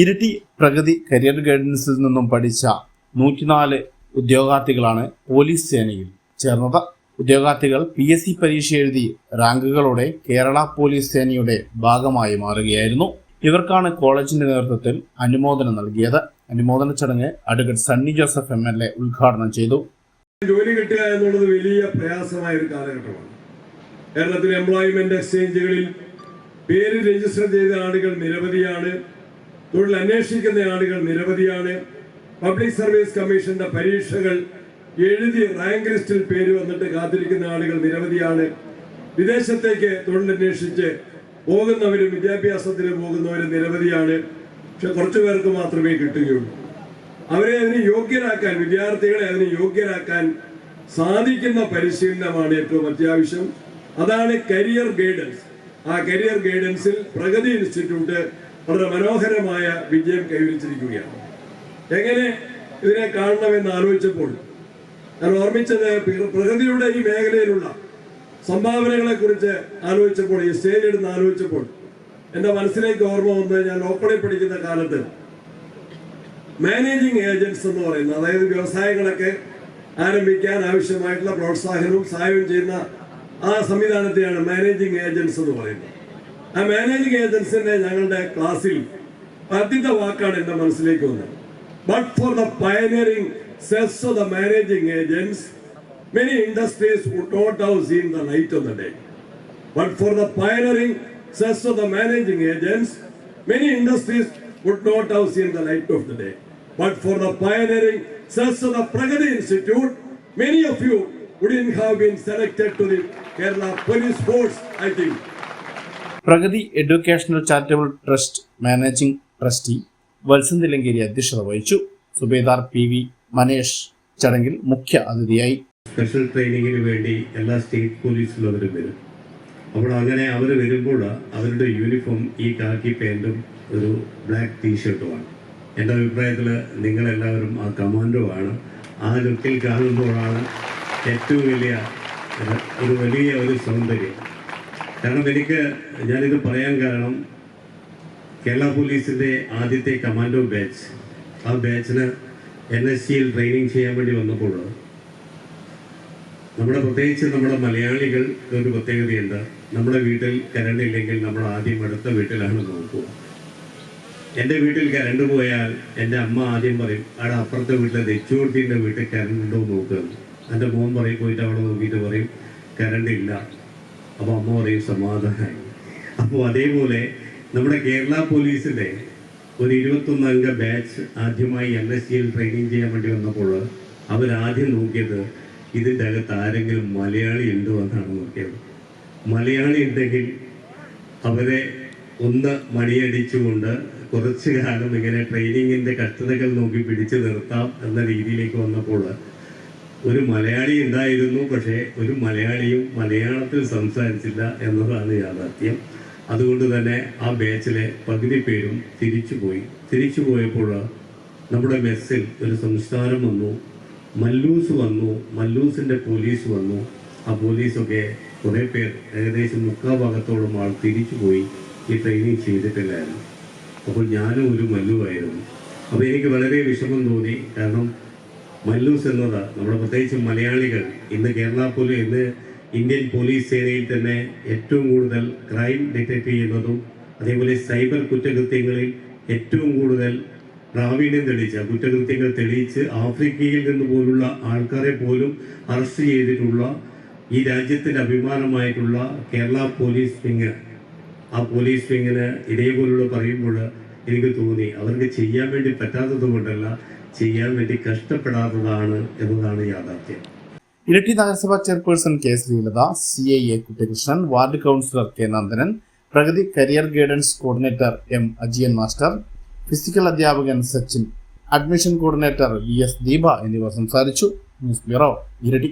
Iritty Pragati career ഗൈഡൻസിൽ നിന്നും പഠിച്ച നൂറ്റിനാല് ഉദ്യോഗാർത്ഥികളാണ് പോലീസ് സേനയിൽ ചേർന്നത്. ഉദ്യോഗാർത്ഥികൾ പി എസ് സി പരീക്ഷ എഴുതി റാങ്കുകളോടെ കേരള പോലീസ് സേനയുടെ ഭാഗമായി മാറുകയായിരുന്നു. ഇവർക്കാണ് കോളേജിന്റെ നേതൃത്വത്തിൽ അനുമോദനം നൽകിയത്. അനുമോദന ചടങ്ങ് advocate Sunny Joseph M L A ഉദ്ഘാടനം ചെയ്തു. ജോലി കിട്ടുക എന്നുള്ളത് വലിയ പ്രയാസമായ ഒരു കാലഘട്ടമാണ്. കേരളത്തിലെ എംപ്ലോയ്മെന്റ് എക്സ്ചേഞ്ചുകളിൽ പേര് രജിസ്റ്റർ ചെയ്ത ആളുകൾ നിരവധിയാണ്. തൊഴിൽ അന്വേഷിക്കുന്ന ആളുകൾ നിരവധിയാണ്. പബ്ലിക് സർവീസ് കമ്മീഷന്റെ പരീക്ഷകൾ എഴുതി റാങ്ക് ലിസ്റ്റിൽ പേര് വന്നിട്ട് കാത്തിരിക്കുന്ന ആളുകൾ നിരവധിയാണ്. വിദേശത്തേക്ക് തൊഴിലന്വേഷിച്ച് പോകുന്നവരും വിദ്യാഭ്യാസത്തിന് പോകുന്നവരും നിരവധിയാണ്. പക്ഷെ കുറച്ചു പേർക്ക് മാത്രമേ കിട്ടുകയുള്ളൂ. അവരെ അതിന് യോഗ്യരാക്കാൻ വിദ്യാർത്ഥികളെ അതിന് യോഗ്യരാക്കാൻ സാധിക്കുന്ന പരിശീലനമാണ് ഏറ്റവും അത്യാവശ്യം. അതാണ് കരിയർ ഗൈഡൻസ് ആ കരിയർ ഗൈഡൻസിൽ പ്രഗതി ഇൻസ്റ്റിറ്റ്യൂട്ട് വളരെ മനോഹരമായ വിജയം കൈവരിച്ചിരിക്കുകയാണ്. എങ്ങനെ ഇതിനെ കാണണമെന്ന് ആലോചിച്ചപ്പോൾ ഞാൻ ഓർമ്മിച്ചത് പ്രകൃതിയുടെ ഈ മേഖലയിലുള്ള സംഭാവനകളെ കുറിച്ച് ആലോചിച്ചപ്പോൾ ഈ സ്റ്റേജ് എടുത്ത് ആലോചിച്ചപ്പോൾ എന്റെ മനസ്സിലേക്ക് ഓർമ്മ വന്നത് ഞാൻ ഓപ്പണിൽ പഠിക്കുന്ന കാലത്ത് മാനേജിങ് ഏജൻസ് എന്ന് പറയുന്നത് അതായത് വ്യവസായങ്ങളൊക്കെ ആരംഭിക്കാൻ ആവശ്യമായിട്ടുള്ള പ്രോത്സാഹനവും സഹായവും ചെയ്യുന്ന ആ സംവിധാനത്തെയാണ് മാനേജിങ് ഏജൻസ് എന്ന് പറയുന്നത്. ആ മാനേജിങ് ഏജൻസിന്റെ ഞങ്ങളുടെ ക്ലാസ്സിൽ ആദ്യത്തെ വാക്കാണ് എന്റെ മനസ്സിലേക്ക് വന്നത് but for the pioneering zest of the managing agents many industries would not have seen the light of the day But for the pioneering success of the managing agents, many industries would not have seen the light of the day. But for the pioneering success of the Pragati Institute, many of you wouldn't have been selected to the Kerala Police Force, I think. Pragathi educational charitable trust managing trustee Valsan Thillankeri അധ്യക്ഷത വഹിച്ചു. Subedar P V Manesh ചടങ്ങിൽ മുഖ്യ അതിഥിയായി. Special ട്രെയിനിങ്ങിന് വേണ്ടി എല്ലാ state പോലീസിലുള്ളവരും വരും. അപ്പോൾ അങ്ങനെ അവർ വരുമ്പോൾ അവരുടെ യൂണിഫോം ഈ കാക്കി പാന്റും ഒരു ബ്ലാക്ക് ടീഷർട്ടുമാണ് എന്റെ അഭിപ്രായത്തിൽ നിങ്ങളെല്ലാവരും ആ കമാൻഡോ ആണ്. ആ ലുക്കിൽ കാണുമ്പോഴാണ് ഏറ്റവും വലിയ ഒരു വലിയ ഒരു സൗന്ദര്യം. കാരണം എനിക്ക് ഞാനിത് പറയാൻ കാരണം കേരള പോലീസിന്റെ ആദ്യത്തെ കമാൻഡോ ബാച്ച് ആ ബാച്ചിന് എൻ എസ് സിയിൽ ട്രെയിനിങ് ചെയ്യാൻ വേണ്ടി വന്നപ്പോൾ നമ്മുടെ പ്രത്യേകിച്ച് നമ്മുടെ മലയാളികൾ ഒരു പ്രത്യേകതയുണ്ട്. നമ്മുടെ വീട്ടിൽ കരണ്ട് ഇല്ലെങ്കിൽ നമ്മൾ ആദ്യം അടുത്ത വീട്ടിലാണ് നോക്കുക. എന്റെ വീട്ടിൽ കരണ്ട് പോയാൽ എന്റെ അമ്മ ആദ്യം പറയും അവിടെ അപ്പുറത്തെ വീട്ടിലെ തെച്ചുകൊടുത്തിന്റെ വീട്ടിൽ കരണ്ട് ഉണ്ടോ നോക്കുക എന്റെ മോൻ പറയും പോയിട്ട് അവിടെ നോക്കിയിട്ട് പറയും കരണ്ട് ഇല്ല. അപ്പോൾ അമ്മ പറയും സമാധാനമായി അപ്പോൾ അതേപോലെ നമ്മുടെ കേരള പോലീസിന്റെ ഒരു ഇരുപത്തൊന്ന് അംഗ ബാച്ച് ആദ്യമായി എൻ എസ് സിയിൽ ട്രെയിനിങ് ചെയ്യാൻ വേണ്ടി വന്നപ്പോൾ അവരാദ്യം നോക്കിയത് ഇതിന്റെ അകത്ത് ആരെങ്കിലും മലയാളി ഉണ്ടോ എന്നാണ് നോക്കിയത്. മലയാളി ഉണ്ടെങ്കിൽ അവരെ ഒന്ന് മണിയടിച്ചുകൊണ്ട് കുറച്ചു കാലം ഇങ്ങനെ ട്രെയിനിങ്ങിന്റെ കഷ്ടതകൾ നോക്കി പിടിച്ചു നിർത്താം എന്ന രീതിയിലേക്ക് വന്നപ്പോൾ ഒരു മലയാളി ഉണ്ടായിരുന്നു പക്ഷേ ഒരു മലയാളിയും മലയാളത്തിൽ സംസാരിച്ചില്ല എന്നതാണ് യാഥാർത്ഥ്യം. അതുകൊണ്ട് തന്നെ ആ ബാച്ചിലെ പകുതി പേരും തിരിച്ചുപോയി. തിരിച്ചു പോയപ്പോൾ നമ്മുടെ മെസ്സിൽ ഒരു സംസ്കാരം വന്നു മല്ലൂസ് വന്നു മല്ലൂസിന്റെ പോലീസ് വന്നു. ആ പോലീസൊക്കെ കുറേ പേർ ഏകദേശം മുക്കാൽ ഭാഗത്തോളം ആൾ തിരിച്ചുപോയി ഈ ട്രെയിനിങ് ചെയ്തിട്ടില്ലായിരുന്നു. അപ്പോൾ ഞാനും ഒരു മല്ലുവായിരുന്നു അപ്പോൾ എനിക്ക് വളരെ വിഷമം തോന്നി. കാരണം മല്ലൂസ് എന്നത് നമ്മുടെ പ്രത്യേകിച്ച് മലയാളികൾ ഇന്ന് കേരള പോലീസ് ഇന്ന് ഇന്ത്യൻ പോലീസ് സേനയിൽ തന്നെ ഏറ്റവും കൂടുതൽ ക്രൈം ഡിറ്റക്ട് ചെയ്യുന്നതും അതേപോലെ സൈബർ കുറ്റകൃത്യങ്ങളിൽ ഏറ്റവും കൂടുതൽ പ്രാവീണ്യം തെളിയിച്ച കുറ്റകൃത്യങ്ങൾ തെളിയിച്ച് ആഫ്രിക്കയിൽ നിന്ന് പോലുള്ള ആൾക്കാരെ പോലും അറസ്റ്റ് ചെയ്തിട്ടുള്ള ഈ രാജ്യത്തിന്റെ അഭിമാനമായിട്ടുള്ള കേരള പോലീസ് വിങ് ആ പോലീസ് വിങ്ങിന് ഇതേപോലുള്ള പറയുമ്പോൾ എനിക്ക് തോന്നി. അവർക്ക് ചെയ്യാൻ വേണ്ടി പറ്റാത്തത് കൊണ്ടല്ല ചെയ്യാൻ വേണ്ടി കഷ്ടപ്പെടാത്തതാണ് എന്നതാണ് യാഥാർത്ഥ്യം. ഇരട്ടി നഗരസഭാ chairperson K Sreelatha C I A Kuttikrishnan ward councillor K Nandanan Pragathi career guidance coordinator M Ajiyan master physical അധ്യാപകൻ Sachin admission coordinator V S Deepa എന്നിവർ സംസാരിച്ചു. ന്യൂസ് ബ്യൂറോ ഇരട്ടി.